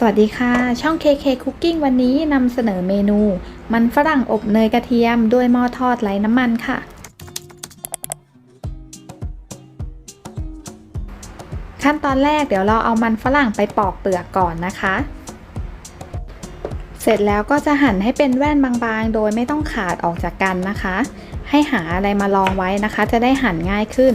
สวัสดีค่ะ ช่อง KK Cooking วันนี้นำเสนอเมนู มันฝรั่งอบเนยกระเทียมด้วยหม้อทอดไร้น้ำมันค่ะ ขั้นตอนแรกเดี๋ยวเราเอามันฝรั่งไปปอกเปลือกก่อนนะคะ เสร็จแล้วก็จะหั่นให้เป็นแว่นบางๆ โดยไม่ต้องขาดออกจากกันนะคะ ให้หาอะไรมาลองไว้นะคะ จะได้หั่นง่ายขึ้น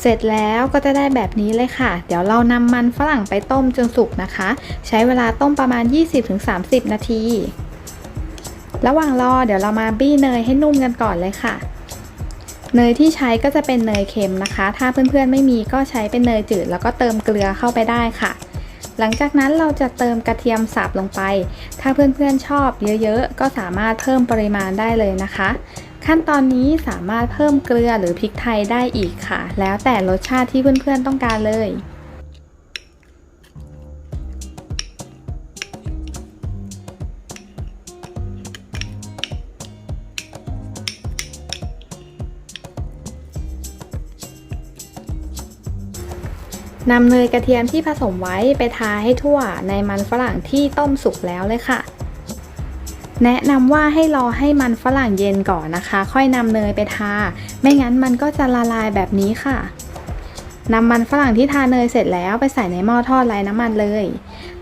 เสร็จแล้วก็จะได้แบบนี้เลยค่ะ เดี๋ยวเรานำมันฝรั่งไปต้มจนสุกนะคะ ใช้เวลาต้มประมาณ 20-30 นาที ระหว่างรอเดี๋ยวเรามาบี้เนยให้นุ่มกันก่อนเลยค่ะ เนยที่ใช้ก็จะเป็นเนยเค็มนะคะ ถ้าเพื่อนๆไม่มีก็ใช้เป็นเนยจืด แล้วก็เติมเกลือเข้าไปได้ค่ะ หลังจากนั้นเราจะเติมกระเทียมสับลงไป ถ้าเพื่อนๆชอบเยอะๆก็สามารถเพิ่มปริมาณได้เลยนะคะ ขั้นตอนนี้สามารถเพิ่มเกลือหรือพริกไทยได้อีกค่ะ แล้วแต่รสชาติที่เพื่อนๆต้องการเลยนำเนยกระเทียมที่ผสมไว้ไปทาให้ทั่วในมันฝรั่งที่ต้มสุกแล้วเลยค่ะ แนะนำว่าให้รอให้มันฝรั่งเย็นก่อนนะคะ ค่อยนำเนยไปทา ไม่งั้นมันก็จะละลายแบบนี้ค่ะนำมันฝรั่งที่ทาเนยเสร็จแล้วไปใส่ในหม้อทอดไร้น้ำมันเลย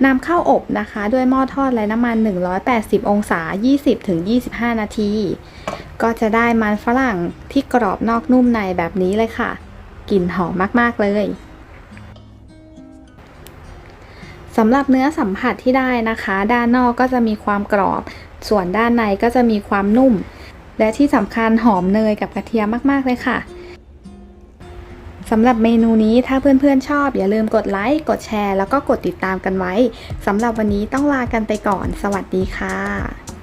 นำเข้าอบนะคะ ด้วยหม้อทอดไร้น้ำมัน 180 องศา 20-25 นาที ก็จะได้มันฝรั่งที่กรอบนอกนุ่มในแบบนี้เลยค่ะกลิ่นหอมมาก ๆ เลยสำหรับเนื้อสัมผัสที่ได้นะคะ ด้านนอกก็จะมีความกรอบ ส่วนด้านในก็จะมีความนุ่ม และที่สำคัญหอมเนยกับกระเทียมมาก ๆ เลยค่ะสำหรับเมนูนี้ถ้าเพื่อนๆชอบ อย่าลืมกดไลค์กดแชร์ แล้วก็กดติดตามกันไว้สำหรับวันนี้ต้องลากันไปก่อน สวัสดีค่ะ